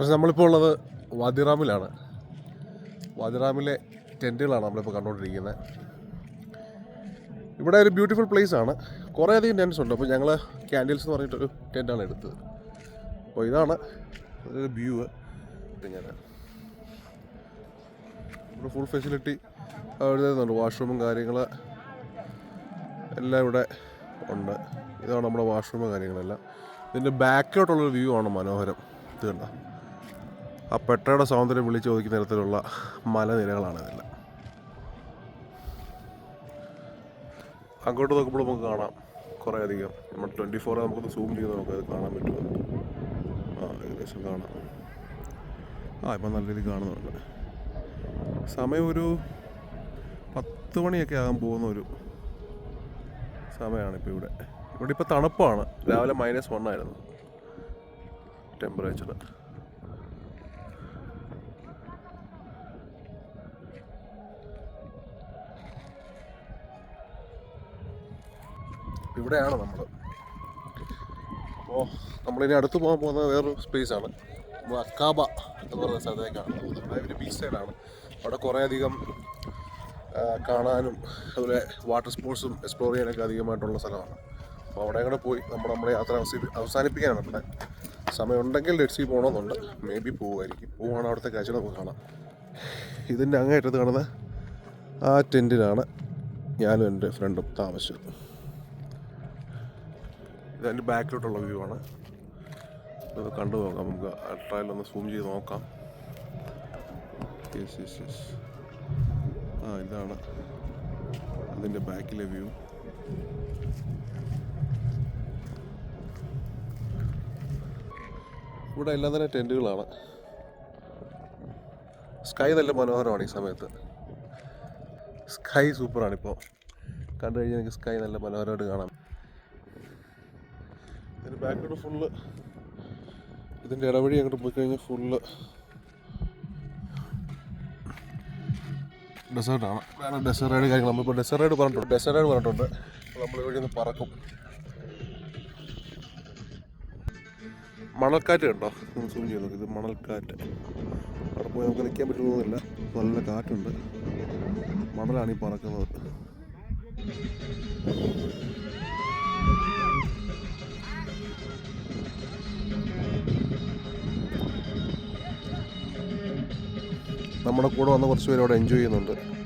പക്ഷേ നമ്മളിപ്പോൾ ഉള്ളത് വാദിറാമിലാണ്. വാദിറാമിലെ ടെന്റുകളാണ് നമ്മളിപ്പോൾ കണ്ടുകൊണ്ടിരിക്കുന്നത്. ഇവിടെ ഒരു ബ്യൂട്ടിഫുൾ പ്ലേസ് ആണ്. കുറേ അധികം ടെന്റ്സ് ഉണ്ട്. അപ്പോൾ ഞങ്ങൾ ക്യാൻഡിൽസ് എന്ന് പറഞ്ഞിട്ടൊരു ടെന്റാണ് എടുത്തത്. അപ്പോൾ ഇതാണ് ഒരു വ്യൂ ഇങ്ങനെ. ഇവിടെ ഫുൾ ഫെസിലിറ്റി എഴുതുന്നുണ്ട് വാഷ്റൂമും കാര്യങ്ങൾ എല്ലാം ഇവിടെ ഉണ്ട്. ഇതാണ് നമ്മുടെ വാഷ്റൂമും കാര്യങ്ങളെല്ലാം. ഇതിന്റെ ബാക്കിലോട്ടുള്ളൊരു വ്യൂ ആണ് മനോഹരം. കണ്ട? ആ പെട്ടയുടെ സൗന്ദര്യം വിളിച്ച് ചോദിക്കുന്ന തരത്തിലുള്ള മലനിരകളാണ് ഇതെല്ലാം. അങ്ങോട്ട് നോക്കുമ്പോൾ നമുക്ക് കാണാം കുറേ അധികം നമ്മൾ ട്വന്റി ഫോർ നമുക്കൊന്ന് സൂം ചെയ്ത് നമുക്ക് അത് കാണാൻ പറ്റുമോ? ആ ഏകദേശം കാണാം. ആ ഇപ്പം നല്ല രീതിയിൽ കാണുന്നുണ്ട്. സമയം ഒരു പത്ത് മണിയൊക്കെ ആകാൻ പോകുന്ന ഒരു സമയമാണ് ഇപ്പോൾ ഇവിടെ. ഇവിടെ ഇപ്പോൾ തണുപ്പാണ്. രാവിലെ മൈനസ് വൺ ആയിരുന്നു ടെമ്പറേച്ചർ ഇവിടെയാണ് നമ്മൾ. അപ്പോൾ നമ്മളിനി അടുത്ത് പോകാൻ പോകുന്ന വേറൊരു സ്പേസാണ് അക്കാബ എന്ന് പറയുന്ന സ്ഥലത്തേക്കാണ് അതായത് ബീച്ച് സൈഡാണ് അവിടെ കുറേ അധികം കാണാനും അതുപോലെ വാട്ടർ സ്പോർട്സും എക്സ്പ്ലോർ ചെയ്യാനൊക്കെ അധികമായിട്ടുള്ള സ്ഥലമാണ്. അപ്പോൾ അവിടെ കൂടെ പോയി നമ്മൾ നമ്മുടെ യാത്ര അവസാനി അവസാനിപ്പിക്കാനാണ് ഇവിടെ. സമയമുണ്ടെങ്കിൽ ഉണ്ടെങ്കിൽ ഡെഡ് സീ പോകണമെന്നുണ്ട് മേ ബി പോവുമായിരിക്കും. പോവാണ് അവിടുത്തെ കാഴ്ചകൾ നമുക്ക് കാണാം. ഇതിന്റെ അങ്ങേറ്റത്ത് കാണുന്ന ആ ടെന്റിലാണ് ഞാനും എന്റെ ഫ്രണ്ടും താമസിച്ചത്. ഇതിന്റെ ബാക്കിലോട്ടുള്ള വ്യൂ ആണ്. ഇത് കണ്ടു നോക്കാം. നമുക്ക് അൾട്രയിൽ ഒന്ന് സൂം ചെയ്ത് നോക്കാം. യെസ് യെസ് യെസ് ആ ഇതാണ് അതിന്റെ ബാക്കിലെ വ്യൂ ഇവിടെ എല്ലാം തന്നെ ടെന്റുകളാണ് സ്കൈ നല്ല മനോഹരമാണ് ഈ സമയത്ത്. സ്കൈ സൂപ്പറാണ് ഇപ്പോൾ കണ്ടു കഴിഞ്ഞാൽ എനിക്ക് സ്കൈ നല്ല മനോഹരമായിട്ട് കാണാം. ഇതിന്റെ ബാക്കിലോട്ട് ഫുള്ള് ഇതിന്റെ ഇടവഴി അങ്ങോട്ട് പോയി കഴിഞ്ഞാൽ ഫുള്ള് ഡെസേർട്ടാണ് വേറെ ഡെസേർട്ട് കാര്യങ്ങൾ. നമ്മളിപ്പോൾ ഡെസേർട്ട് പറഞ്ഞിട്ടുണ്ട്. ഡെസേർട്ട് പറഞ്ഞിട്ടുണ്ട്. നമ്മൾ ഇവിടെ നിന്ന് പറക്കും. മണൽക്കാറ്റ് കണ്ടോ? ഒന്ന് സൂം ചെയ്ത് നോക്ക്. ഇത് മണൽക്കാറ്റ്. അവിടെ പോയി നമുക്ക് നിൽക്കാൻ പറ്റുന്നില്ല നല്ല കാറ്റുണ്ട്. മണലാണ് ഈ പറക്കുന്നത്. നമ്മുടെ കൂടെ വന്ന കുറച്ച് പേര് അവിടെ എൻജോയ് ചെയ്യുന്നുണ്ട്.